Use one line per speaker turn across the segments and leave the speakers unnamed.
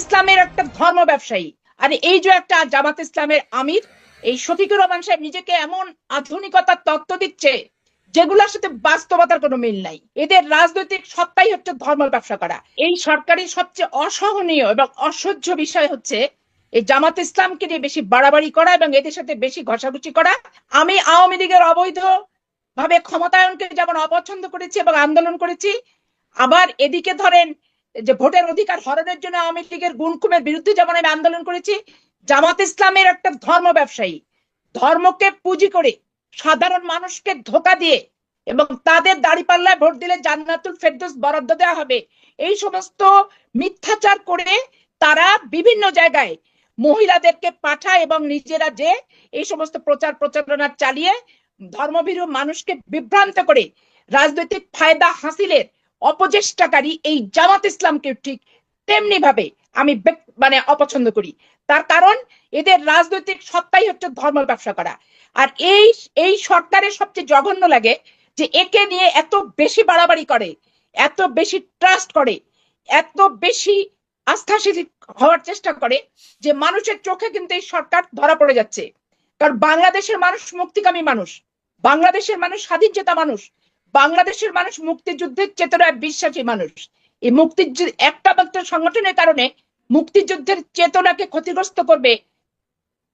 ইসলামের একটা ধর্ম ব্যবসায়ী। আর এই যে একটা জামাত ইসলামের আমির, এই শফিকুর রহমান সাহেব নিজেকে এমন আধুনিকতার তত্ত্ব দিচ্ছে, যেগুলোর সাথে বাস্তবতার কোনো মিল নাই। এদের রাজনৈতিক সত্তাই হচ্ছে ধর্ম ব্যবসা করা। এই সরকারি সবচেয়ে অসহনীয় এবং অসহ্য বিষয় হচ্ছে, এই জামাত ইসলামকে নিয়ে বেশি বাড়াবাড়ি করা এবং এদের সাথে বেশি ঘষাঘষি করা। আমি আওয়ামী লীগের অবৈধ ভাবে ক্ষমতায়নকে যেমন অপছন্দ করেছি এবং আন্দোলন করেছি, আবার এদিকে ধরেন যে ভোটের অধিকার হরণের জন্য আওয়ামী লীগের গুণকুমের বিরুদ্ধে যেমন আমি আন্দোলন করেছি, জামাত ইসলামের একটা ধর্ম ব্যবসায়ী, ধর্মকে পুঁজি করে সাধারণ মানুষকে ধোকা দিয়ে এবং তাদের দাড়িপাল্লায় ভোট দিলে জান্নাতুল ফেরদৌস বরাদ্দ দেওয়া হবে, এই সমস্ত মিথ্যাচার করে তারা বিভিন্ন জায়গায় মহিলাদেরকে পাঠায় এবং নিজেরা যে এই সমস্ত প্রচার প্রচারণা চালিয়ে ধর্মভীরু মানুষকে বিভ্রান্ত করে রাজনৈতিক ফায়দা হাসিলের অপচেষ্টাকারী এই জামাত ইসলামকে ঠিক তেমনি ভাবে আমি মানে অপছন্দ করি। তার কারণ এদের রাজনৈতিক সত্তাই হচ্ছে ধর্ম ব্যবসা করা। আর এই এই সরকারের সবচেয়ে জঘন্য লাগে যে একে নিয়ে এত বেশি বাড়াবাড়ি করে, এত বেশি ট্রাস্ট করে, এত বেশি আস্থাশীল হওয়ার চেষ্টা করে যে মানুষের চোখে কিন্তু এই সরকার ধরা পড়ে যাচ্ছে। কারণ বাংলাদেশের মানুষ মুক্তিকামী মানুষ, বাংলাদেশের মানুষ স্বাধীন চেতা মানুষ বাংলাদেশের মানুষ মুক্তিযুদ্ধের চেতনায় বিশ্বাসী মানুষ। এই মুক্তিযুদ্ধ, একটা মাত্র সংগঠনের কারণে মুক্তিযুদ্ধের চেতনাকে ক্ষতিগ্রস্ত করবে,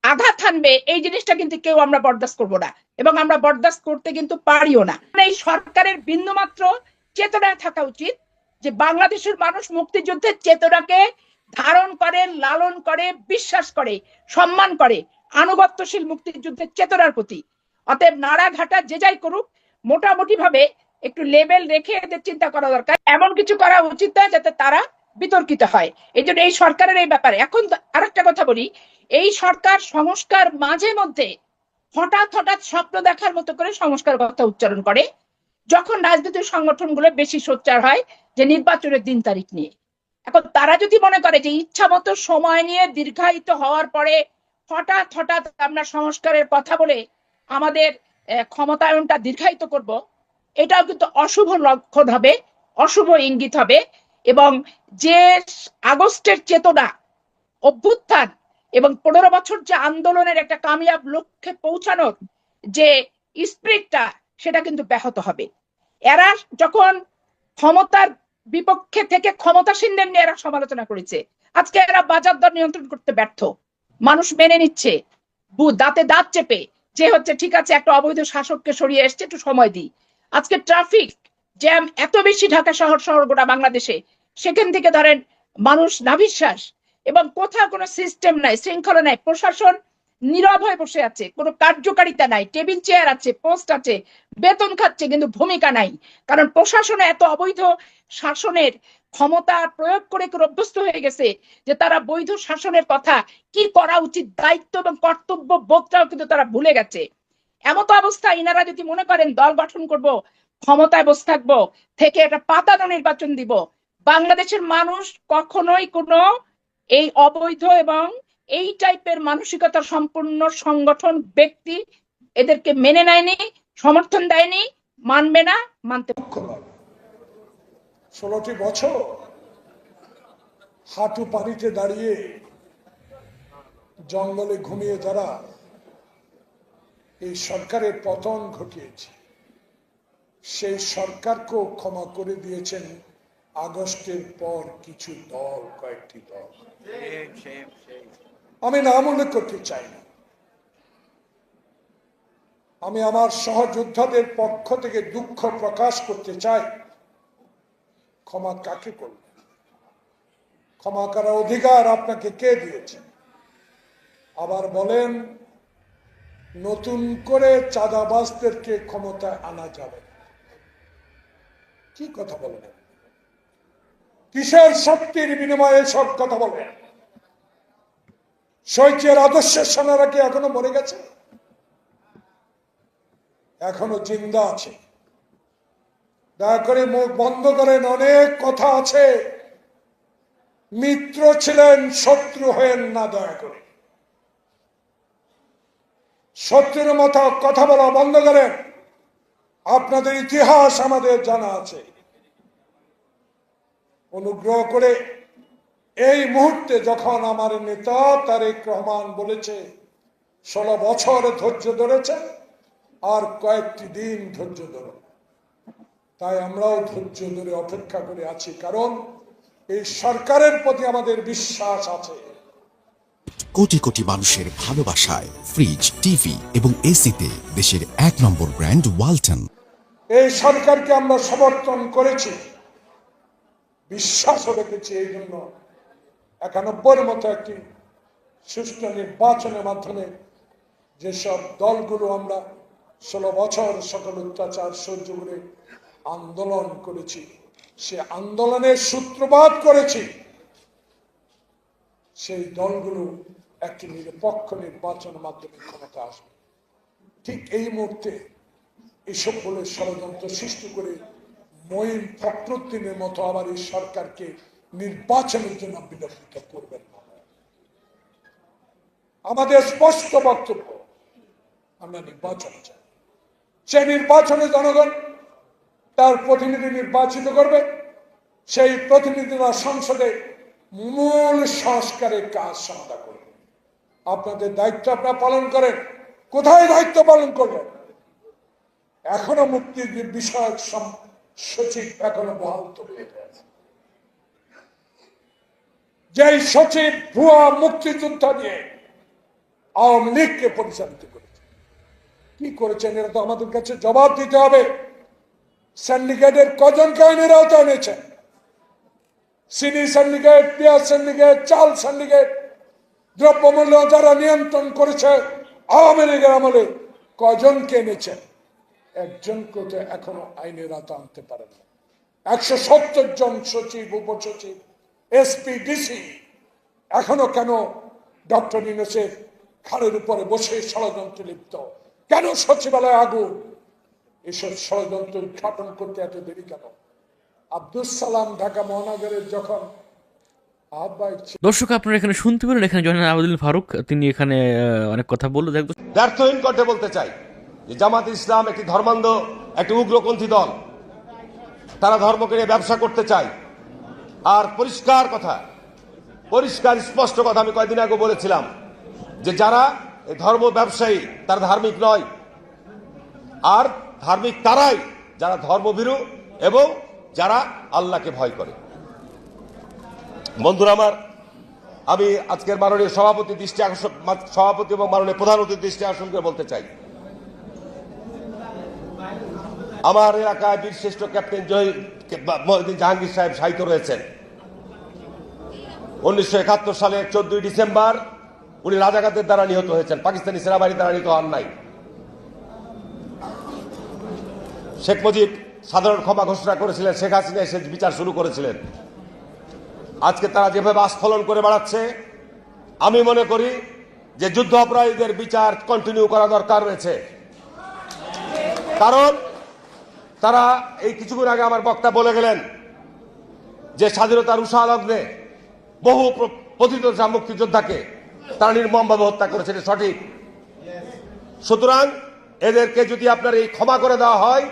আঘাত হানবে, এই জিনিসটা কিন্তু কেউ আমরা বরদাস্ত করব না। এবং আমরা বরদাস্ত করতে কিন্তু পারিও না। এই সরকারের বিন্দুমাত্র চেতনায় থাকা উচিত যে বাংলাদেশের মানুষ মুক্তিযুদ্ধের চেতনাকে ধারণ করে, লালন করে, বিশ্বাস করে, সম্মান করে, আনুগত্যশীল মুক্তিযুদ্ধের চেতনার প্রতি। অতএব নাড়াঘাটা যে যাই করুক মোটামুটি ভাবে একটু লেভেল রেখে এদের চিন্তা করা দরকার। এমন কিছু করা উচিত নয় যাতে তারা বিতর্কিত হয়। এই জন্য এই সরকারের এই ব্যাপারে। এখন আরেকটা কথা বলি। এই সরকার সংস্কার মাঝে মধ্যে হঠাৎ হঠাৎ স্বপ্ন দেখার মতো করে সংস্কার কথা উচ্চারণ করে। যখন রাজনৈতিক সংগঠনগুলো বেশি সোচ্চার হয় যে নির্বাচনের দিন তারিখ নিয়ে। এখন তারা যদি মনে করে যে ইচ্ছা মতো সময় নিয়ে দীর্ঘায়িত হওয়ার পরে হঠাৎ হঠাৎ আমরা সংস্কারের কথা বলে আমাদের ক্ষমতায়নটা দীর্ঘায়িত করব। এটাও কিন্তু অশুভ লক্ষণ হবে, অশুভ ইঙ্গিত হবে এবং যে আগস্টের চেতনা, অভ্যুত্থান এবং পনেরো বছর যে আন্দোলনের একটা কামিয়াব লক্ষ্যে পৌঁছানোর যে স্পিরিটটা, সেটা কিন্তু ব্যাহত হবে। এরা যখন ক্ষমতার বিপক্ষে থেকে ক্ষমতাসীনদের নিয়ে এরা সমালোচনা করেছে। আজকে এরা বাজার দর নিয়ন্ত্রণ করতে ব্যর্থ। মানুষ মেনে নিচ্ছে দাঁতে দাঁত চেপে যে হচ্ছে, ঠিক আছে, একটা অবৈধ শাসককে সরিয়ে এসছে, একটু সময় দিই। আজকে ট্রাফিক জ্যাম এত বেশি ঢাকা শহর শহর গোটা বাংলাদেশে, সেখান থেকে ধরেন মানুষ নাভিশ্বাস এবং কোথাও কোনো সিস্টেম নাই, শৃঙ্খলা নাই, প্রশাসন নীরব হয়ে বসে আছে, কোনো কার্যকারিতা নাই, টেবিল চেয়ার আছে, পোস্ট আছে, বেতন খাচ্ছে কিন্তু ভূমিকা নাই। কারণ প্রশাসনে এত অবৈধ শাসনের ক্ষমতা প্রয়োগ করে অভ্যস্ত হয়ে গেছে যে তারা বৈধ শাসনের কথা কি করা উচিত, দায়িত্ব এবং কর্তব্য বোধটাও কিন্তু তারা ভুলে গেছে। এমতো অবস্থা ইনারা যদি মনে করেন, দল গঠন করব, ক্ষমতায় বসে থাকব, থেকে একটা পাতানো নির্বাচন দিব, বাংলাদেশের মানুষ কখনোই কোনো এই অবৈধ এবং এই টাইপের মানসিকতা সম্পূর্ণ সংগঠন, ব্যক্তি এদেরকে মেনে নেয়নি, সমর্থন দেয়নি, মানবে না, মানতে
ষোলোটি বছর হাঁটু পানিতে দাঁড়িয়ে জঙ্গলে ঘুমিয়ে যারা এই সরকারের পতন ঘটিয়েছে, সেই সরকারকেও ক্ষমা করে দিয়েছেন আগস্টের পর কিছু দল, কয়েকটি দল। আমি নাম উল্লেখ করতে চাই না। আমি আমার সহযোদ্ধাদের পক্ষ থেকে দুঃখ প্রকাশ করতে চাই। ক্ষমা কাকে করবেন ক্ষমা করার অধিকার আপনাকে কে দিয়েছে? আবার বলেন, নতুন করে চাঁদাবাজদেরকে ক্ষমতায় আনা যাবে কি কথা বলবেন কিসের শক্তির বিনিময়ে সব কথা বলেন? শৈত্যের আদর্শের সেনারা কি এখনও মরে গেছে? এখনও জিন্দা আছে। দয়া করে মুখ বন্ধ করেন, অনেক কথা আছে। মিত্র ছিলেন, শত্রু হয়েন না দয়া করে। শত্রুর মতো কথা বলা বন্ধ করেন। আপনাদের ইতিহাস আমাদের জানা আছে। অনুগ্রহ করে এই মুহূর্তে যখন আমার নেতা তারেক রহমান বলেছে, ষোলো বছর ধৈর্য ধরেছে আর কয়েকটি দিন ধৈর্য ধরো তাই আমরাও ধৈর্য ধরে অপেক্ষা করে আছি কারণ এই সরকারের প্রতি আমাদের বিশ্বাস আছে।
কোটি কোটি মানুষের ভালোবাসায় ফ্রিজ টিভি এবং এসিতে দেশের এক নম্বর ব্র্যান্ড ওয়ালটন।
এই সরকারকে আমরা সমর্থন করেছি বিশ্বাসও রেখেছি এই জন্য। একানব্বইয়ের মতো একটি সুষ্ঠু নির্বাচনের মাধ্যমে যেসব দলগুলো আমরা ষোলো বছর সকল অত্যাচার সহ্য করে আন্দোলন করেছি। সে আন্দোলনের সূত্রপাত করেছি। সেই দলগুলো একটি নিরপেক্ষ নির্বাচনের মাধ্যমে ক্ষমতা আসবে। ঠিক এই মুহূর্তে এসব বলে ষড়যন্ত্র সৃষ্টি করে মঈন ফখরুদ্দিনের মতো আবার এই সরকারকে নির্বাচনের জন্য বিলম্বিত করবেন আমাদের স্পষ্ট বক্তব্য, আমরা নির্বাচন চাই সেই নির্বাচনে জনগণ তার প্রতিনিধি নির্বাচিত করবে। সেই প্রতিনিধিরা সংসদে মূল সংস্কারের কাজ সমাধা করবে। আপনাদের দায়িত্ব আপনারা পালন করেন। কোথায় দায়িত্ব পালন করবেন? এখনও মুক্তি বিষয়ক সচিব এখনও বহাল আছে যেই সচিব ভুয়া মুক্তিযোদ্ধা দিয়ে আওয়ামী লীগকে পরিচালিত করেছে। কি করেছেন? এরা তো আমাদের কাছে জবাব দিতে হবে। সিন্ডিকেটের কজনকে আইনের আওতায় এনেছেন চিনি সিন্ডিকেট পেঁয়াজ সিন্ডিকেট চাল সিন্ডিকেট দ্রব্যমূল্য যারা নিয়ন্ত্রণ করেছে, আওয়ামী লীগের আমলে কজনকে এনেছেন একজনকে তো এখনও আইনের আওতা আনতে পারেন না। একশো সত্তর জন সচিব, উপসচিব এসপি ডিসি এখনও কেন ডক্টর ইউনুসের খাড়ের উপরে বসে ষড়যন্ত্রে লিপ্ত? কেন সচিবালয় আগুন? এসব ষড়যন্ত্র উৎঘাটন করতে এত দেরি কেন? আব্দুল সালাম ঢাকা মহানগরের যখন
দর্শক আপনারা এখানে শুনতে পেলেন এখানে জয়নাল আবেদুল ফারুক তিনি এখানে অনেক কথা বলল। দেখ
ব্যর্থহীন কণ্ঠে বলতে চাই যে জামাত ইসলাম একটি ধর্মান্ধ একটি উগ্রপন্থী দল। তারা ধর্মকে নিয়ে ব্যবসা করতে চায়। আর পরিষ্কার কথা পরিষ্কার স্পষ্ট কথা আমি কয়েকদিন আগে বলেছিলাম যে যারা এই ধর্ম ব্যবসায়ী তারা ধার্মিক নয়। আর ধার্মিক তারাই যারা ধর্মভীরু এবং যারা আল্লাহকে ভয় করে। বন্ধুরা আমার, আমি আজকের মাননীয় সভাপতি দৃষ্টি সভাপতি এবং মাননীয় প্রধান অতিথি দৃষ্টি আকর্ষণ করে বলতে চাই। আমার এলাকায় বীরশ্রেষ্ঠ ক্যাপ্টেন জহির জাহাঙ্গীর সাহেব সাহিত্য রয়েছেন। উনিশশো একাত্তর সালের চোদ্দই ডিসেম্বর উনি রাজাকাতের দ্বারা নিহত হয়েছেন। পাকিস্তানি সেনাবাহিনীর দ্বারা নিহত হন নাই। শেখ মুজিব সাধারণ ক্ষমা ঘোষণা করেছিলেন, শেখ হাসিনা এসে বিচার শুরু করেছিলেন। আজকে তারা যেভাবে আস্ফলন করে বেড়াচ্ছে, আমি মনে করি যে যুদ্ধ অপরাধীদের বিচার কন্টিনিউ করা দরকার রয়েছে। কারণ তারা এই কিছুক্ষণ আগে আমার বক্তা বলে গেলেন যে স্বাধীনতার উষা লগ্নে বহু প্র- পতিত মুক্তিযোদ্ধাকে তারা নির্মমভাবে হত্যা করেছে সঠিক। সুতরাং এদেরকে যদি আপনার এই ক্ষমা করে দেওয়া হয়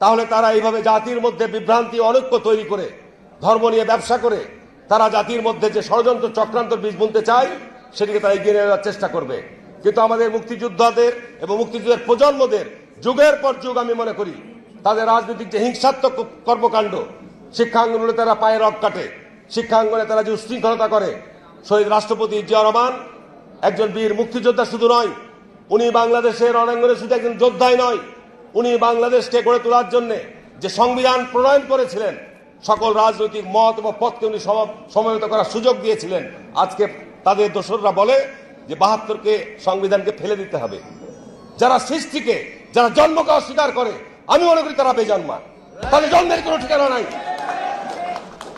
তাহলে তারা এইভাবে জাতির মধ্যে বিভ্রান্তি, অনৈক্য তৈরি করে, ধর্ম নিয়ে ব্যবসা করে, তারা জাতির মধ্যে যে ষড়যন্ত্র চক্রান্ত বীজ বুনতে চায়, সেটিকে তারা এগিয়ে নেওয়ার চেষ্টা করবে। কিন্তু আমাদের মুক্তিযোদ্ধাদের এবং মুক্তিযুদ্ধের প্রজন্মদের যুগের পর যুগ আমি মনে করি, তাদের রাজনৈতিক যে হিংসাত্মক কর্মকাণ্ড শিক্ষাঙ্গনে তারা পায়ে রক কাটে শিক্ষাঙ্গনে তারা যে উশৃঙ্খলতা করে, শহীদ রাষ্ট্রপতি জিয়া রহমান, একজন বীর মুক্তিযোদ্ধা শুধু নয়, উনি বাংলাদেশের রণাঙ্গনে শুধু একজন যোদ্ধাই নয় উনি বাংলাদেশকে গড়ে তোলার জন্য যে সংবিধান প্রণয়ন করেছিলেন, সকল রাজনৈতিক মত এবং পথকে উনি সম- সমবেত করার সুযোগ দিয়েছিলেন। আজকে তাদের দোসররা বলে যে বাহাত্তরকে সংবিধানকে ফেলে দিতে হবে। যারা সৃষ্টিকে, যারা জন্মকে অস্বীকার করে, আমি মনে করি তারা বেজন্মা তাদের জন্মের কোনো ঠিকানা নাই।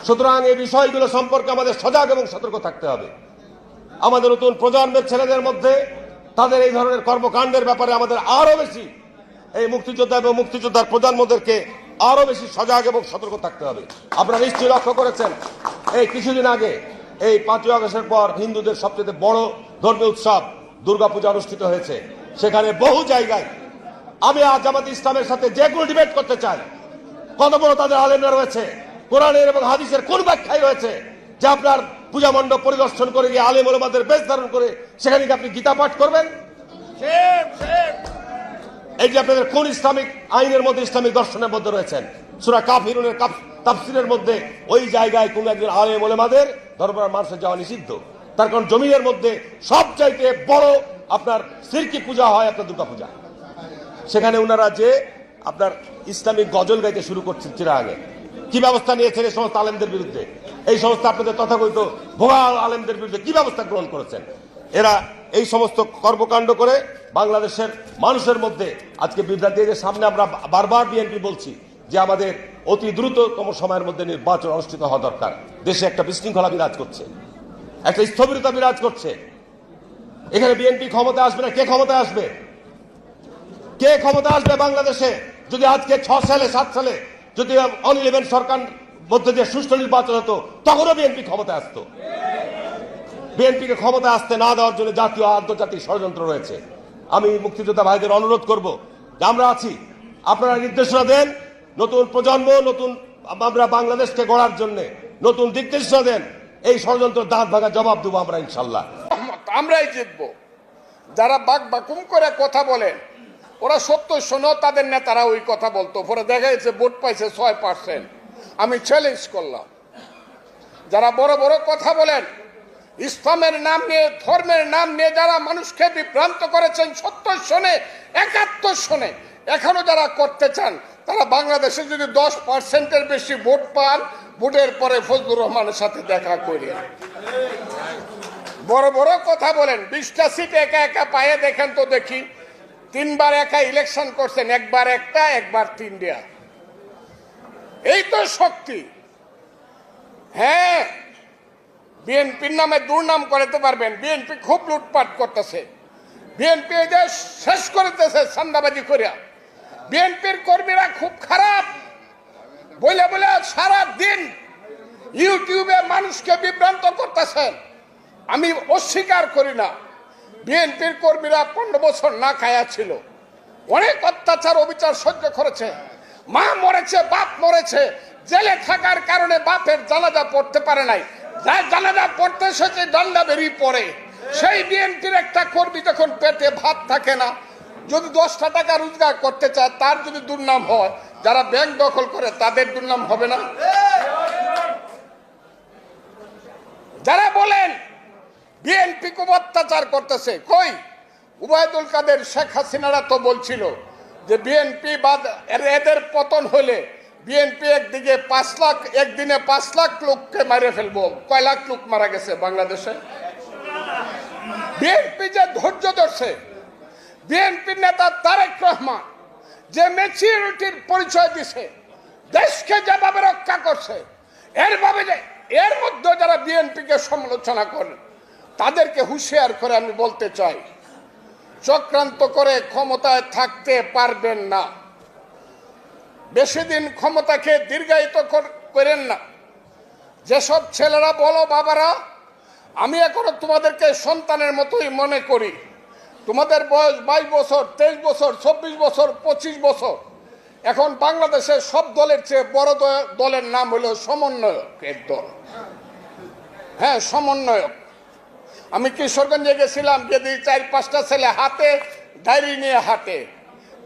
সুতরাং এই বিষয়গুলো সম্পর্কে আমাদের সজাগ এবং সতর্ক থাকতে হবে। আমাদের নতুন প্রজন্মের ছেলেদের মধ্যে তাদের এই ধরনের কর্মকাণ্ডের ব্যাপারে আমাদের আরও বেশি এই মুক্তিযোদ্ধা এবং মুক্তিযোদ্ধার প্রজন্মদেরকে আরও বেশি সজাগ এবং সতর্ক থাকতে হবে। আপনারা নিশ্চয়ই লক্ষ্য করেছেন, এই কিছুদিন আগে, এই পাঁচই আগস্টের পর হিন্দুদের সবচেয়ে বড় ধর্মীয় উৎসব দুর্গাপূজা অনুষ্ঠিত হয়েছে। সেখানে বহু জায়গায় আমি আজ জামাত ইসলামের সাথে যে কোনো ডিবেট করতে চাই, কত বড় তাদের আলেমরা রয়েছে, কোরআনের এবং হাদিসের কোন ব্যাখ্যায় রয়েছে, যে আপনার পূজা মণ্ডপ পরিদর্শন করে গিয়ে আলেম ওলামাদের বেশ ধারণ করে সেখানে আপনি গীতা পাঠ করবেন? এই যে আপনাদের কোন ইসলামিক আইনের মধ্যে ইসলামিক দর্শনের মধ্যে রয়েছেন? সুরা কাফিরুনের কাফ- তাফসিরের মধ্যে ওই জায়গায় কোন একজন আলেম ওলেমাদের দরবার মানুষের যাওয়া নিষিদ্ধ। তার কারণ জমিনের মধ্যে সব চাইতে বড় আপনার সিরকি পূজা হয় আপনার দুর্গা পূজা সেখানে ওনারা যে আপনার ইসলামিক গজল গাইতে শুরু করছেন চিরা আগে। কি ব্যবস্থা নিয়েছেন এই সমস্ত আলেমদের বিরুদ্ধে? এই সমস্ত আপনাদের তথাকথিত ভোগা আলেমদের বিরুদ্ধে কি ব্যবস্থা গ্রহণ করেছেন? এরা এই সমস্ত কর্মকাণ্ড করে বাংলাদেশের মানুষের মধ্যে আজকে বিভ্রান্তি সামনে আমরা বারবার বিএনপি বলছি যে আমাদের অতি দ্রুততম সময়ের মধ্যে নির্বাচন অনুষ্ঠিত হওয়া দরকার। দেশে একটা বিশৃঙ্খলা বিরাজ করছে। একটা স্থবিরতা বিরাজ করছে। এখানে বিএনপি ক্ষমতা আসবে না? কে ক্ষমতা আসবে? কে ক্ষমতা আসবে বাংলাদেশে? যদি আজকে ছ সালে, সাত সালে যদি অন ইলেভেন সরকার মধ্যে দিয়ে সুষ্ঠু নির্বাচন হতো, তখনও বিএনপি ক্ষমতা আসতো। বিএনপিকে ক্ষমতা আসতে না দেওয়ার জন্য জাতীয় আন্তর্জাতিক ষড়যন্ত্র রয়েছে। আমি মুক্তিযোদ্ধা ভাইদের অনুরোধ করব যে আমরা আছি। আপনারা নির্দেশনা দেন, নতুন প্রজন্ম, নতুন আমরা বাংলাদেশকে গড়ার জন্য নতুন দিক নির্দেশনা দেন, এই ষড়যন্ত্র দাঁত ভাঙা জবাব দেবো আমরা ইনশাল্লাহ
আমরাই জিতবো। যারা বাক বাকুম করে কথা বলেন, ওরা সত্য শোনো, তাদের নেতারা ওই কথা বলতো। পরে দেখা যাচ্ছে ভোট পাইছে ছয় পার্সেন্ট আমি চ্যালেঞ্জ করলাম। যারা বড় বড় কথা বলেন ইসলামের নাম নিয়ে, ধর্মের নাম নিয়ে যারা মানুষকে বিভ্রান্ত করেছেন সত্তর শোনে একাত্তর শোনে এখনও যারা করতে চান, তারা বাংলাদেশে যদি দশ পার্সেন্টের বেশি ভোট পান, ভোটের পরে ফজলুর রহমানের সাথে দেখা করিয়া বড় বড় কথা বলেন, বিশটা সিট একা একা পায়ে দেখেন তো দেখি, তিনবার একা ইলেকশন করছেন, একবার একটা, একবার তিনটা। এই তো শক্তি। হ্যাঁ বিএনপির নামে দুর্নাম করাতে পারবেন। বিএনপি খুব লুটপাট করতেছে। বিএনপি এই দেশ শেষ করতেছে সান্দাবাজি করিয়া। বিএনপির কর্মীরা খুব খারাপ। বলে বলে সারা দিন ইউটিউবে মানুষকে বিভ্রান্ত করতেছেন আমি অস্বীকার করি না। বিএনপির কর্মীরা পনেরো বছর না খায়া ছিল। অনেক অত্যাচার, অবিচার সহ্য করেছে। মা মরেছে, বাপ মরেছে। জেলে থাকার কারণে বাপের জানাজা পড়তে পারে নাই। যার জানাজা পড়তে এসেছে, ডান্ডা বেরিয়ে পড়ে। সেই বিএনপির একটা কর্মী যখন পেটে ভাত থাকে না, যদি দশটা টাকা রোজগার করতে চায়, তার যদি দুর্নাম হয়, যারা ব্যাংক দখল করে, তাদের দুর্নাম হবে না? যারা বলেন, বিএনপি খুব অত্যাচার করতেছে, কই? উবায়দুল কাদের শেখ হাসিনারা তো বলছিল যে, বিএনপি বাদ এদের পতন হলে বিএনপি একদিকে পাঁচ লাখ, একদিনে পাঁচ লাখ লোককে মারে ফেলব। কয় লাখ লোক মারা গেছে বাংলাদেশে? বিএনপি যে ধৈর্য ধরছে, বিএনপির নেতা তারেক রহমান যে ম্যাচিউরিটির পরিচয় দিছে, দেশকে যেভাবে রক্ষা করছে, এর ভাবে যে, এর মধ্যে যারা বিএনপিকে সমালোচনা করেন তাদেরকে হুঁশিয়ার করে আমি বলতে চাই, চক্রান্ত করে ক্ষমতায় থাকতে পারবেন না। বেশি দিন ক্ষমতাকে দীর্ঘায়িত কর- করেন না। যেসব ছেলেরা বলো, বাবারা, আমি এখনও তোমাদেরকে সন্তানের মতোই মনে করি। তোমাদের বয়স বাইশ বছর, তেইশ বছর, চব্বিশ বছর, পঁচিশ বছর। এখন বাংলাদেশের সব দলের চেয়ে বড় দলের নাম হলো সমন্বয়কের দল। হ্যাঁ সমন্বয়ক। আমি কিশোরগঞ্জে গেছিলাম যদি চার পাঁচটা ছেলে হাতে ডায়েরি নিয়ে হাতে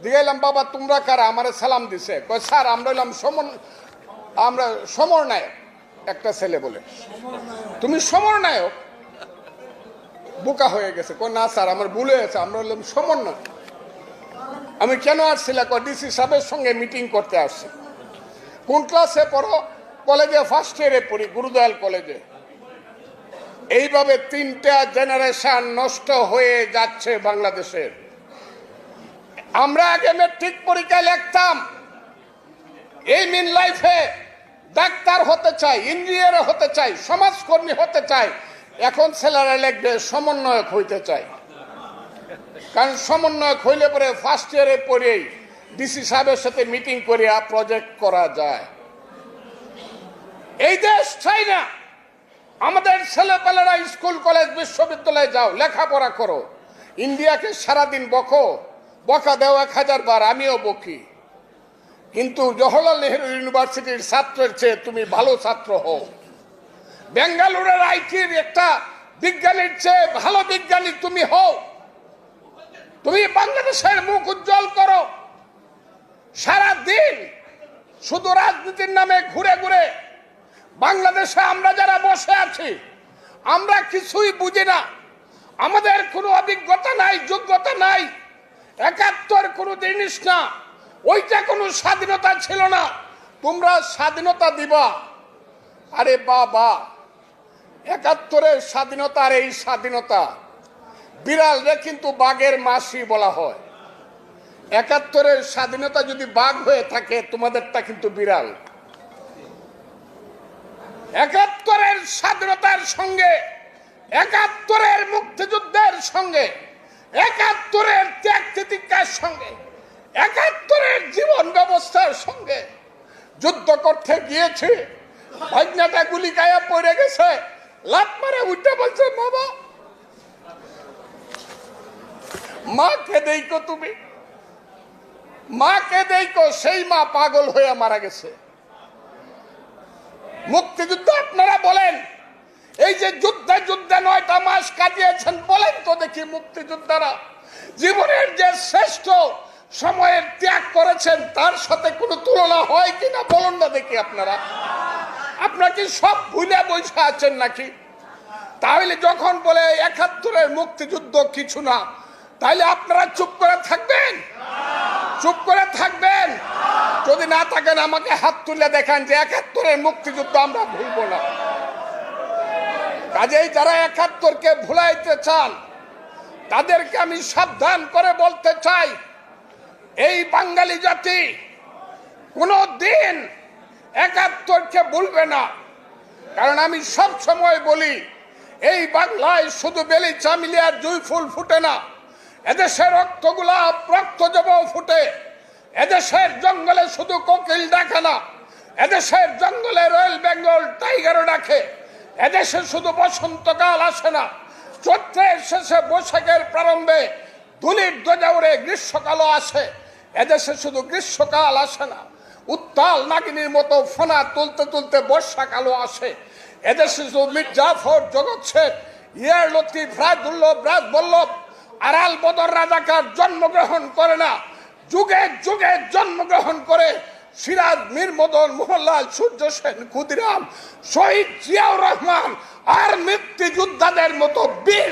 দিয়ে এলাম বাবা, তোমরা কারা? আমার সালাম দিছে। কয়, স্যার, আমরা এলাম সমন আমরা সমরনায়ক একটা ছেলে বলে। তুমি সমরনায়ক বোকা হয়ে গেছে। কয়, না, স্যার, আমার ভুল হয়েছে, আমরা হলাম সমন্বয় আমি কেন আসছিলাম ডিসি সাহেবের সঙ্গে মিটিং করতে আসছি। কোন ক্লাসে পড়ো? কলেজে ফার্স্ট ইয়ারে পড়ি, গুরুদয়াল কলেজে। এইভাবে তিনটা জেনারেশন নষ্ট হয়ে যাচ্ছে বাংলাদেশের। আমরা আগে মেট্রিক পরীক্ষায় লিখতাম। এই মিন লাইফে ডাক্তার হতে চাই ইঞ্জিনিয়ার হতে চাই, সমাজকর্মী হতে চাই, এখন ছেলেরা লিখবে সমন্বয়ক হইতে চাই। কারণ সমন্বয়ক হইলে পরে ফার্স্ট ইয়ারে পড়েই ডিসি সাহেবের সাথে মিটিং করিয়া প্রজেক্ট করা যায়। এই দেশ চাই না। আমাদের ছেলেপেলেরা স্কুল, কলেজ, বিশ্ববিদ্যালয়ে যাও, লেখাপড়া করো। ইন্ডিয়াকে সারাদিন বকো। বকা দেও এক হাজার বার, আমিও বকি। কিন্তু জওহরলাল নেহরু ইউনিভার্সিটির ছাত্রের চেয়ে তুমি ভালো ছাত্র হও। বেঙ্গালুরের আইটির একটা বিজ্ঞানীর চেয়ে ভালো বিজ্ঞানী তুমি হও। তুমি বাংলাদেশের মুখ উজ্জ্বল করো। সারা দিন শুধু রাজনীতির নামে ঘুরে ঘুরে বাংলাদেশে আমরা যারা বসে আছি, আমরা কিছুই বুঝি না। আমাদের কোনো অভিজ্ঞতা নাই, যোগ্যতা নাই। একাত্তর কোনো জিনিস না। ওইটা কোনো স্বাধীনতা ছিল না। তোমরা স্বাধীনতা দিবা। আরে বাবা, একাত্তরের স্বাধীনতা আর এই স্বাধীনতা। বিড়ালরে কিন্তু বাঘের মাসি বলা হয়। একাত্তরের স্বাধীনতা যদি বাঘ হয়ে থাকে, তোমাদেরটা কিন্তু বিড়াল। একাত্তরের স্বাধীনতার সঙ্গে, একাত্তরের মুক্তিযুদ্ধের সঙ্গে একাত্তরের ত্যাগ তিতিক্ষার সঙ্গে, একাত্তরের জীবন ব্যবস্থার সঙ্গে যুদ্ধ করতে গিয়েছে। ভাগনাটা গুলি গায়ে পড়ে গেছে। লাত মারে উঠে বলছে বাবা মাকে দেইকো তুমি। মাকে দেইকো সেই মা পাগল হয়ে মারা গেছে। মুক্তিযুদ্ধ আপনারা বলেন। এই যে যুদ্ধে যুদ্ধে নয়টা মাস কাটিয়েছেন বলেন তো দেখি মুক্তিযোদ্ধারা। জীবনের যে শ্রেষ্ঠ সময়ের ত্যাগ করেছেন, তার সাথে কোনো তুলনা হয় কিনা বলুন না দেখি আপনারা। আপনারা কি সব ভুলে বসে আছেন নাকি? তাহলে যখন বলে একাত্তরের মুক্তিযুদ্ধ কিছু না, তাহলে আপনারা চুপ করে থাকবেন? চুপ করে থাকবেন? যদি না থাকেন আমাকে হাত তুলে দেখান যে একাত্তরের মুক্তিযুদ্ধ আমরা ভুলবো না। কাজেই যারা একাত্তরকে ভুলাইতে চান, তাদেরকে আমি সাবধান করে বলতে চাই, এই বাঙালি জাতি কোনো দিন একাত্তরকে ভুলবে না। কারণ আমি সব সময় বলি, এই বাংলায় শুধু বেলি চামিলিয়ার জুই ফুল ফুটে না, এদেশের রক্তগুলা রক্ত জব ফুটে, এদেশের জঙ্গলে শুধু কোকিল ডাকে না, এদেশের জঙ্গলে রয়্যাল বেঙ্গল টাইগারও ডাকে এদেশে শুধু বসন্তকাল আসে না। চৈত্রের শেষে বৈশাখের প্রারম্ভে ধুলির দোজাউরে গ্রীষ্মকালও আসে। এদেশে শুধু গ্রীষ্মকাল আসে না। উত্তাল নাগিনীর মতো ফোনা তুলতে তুলতে বর্ষাকালও আসে। এদেশে শুধু মির্জাফর জগৎ শেখ ইয়ার লতিফ রাজদুল্লভ রাজবল্লভ আরাল বদর রাজাকার জন্মগ্রহণ করে না। যুগে যুগে জন্মগ্রহণ করে সিরাজ মীর মদন মোহনলাল সূর্য সেন ক্ষুদিরাম শহীদ জিয়াউর রহমান আর মৃত্যুযোদ্ধাদের মতো বীর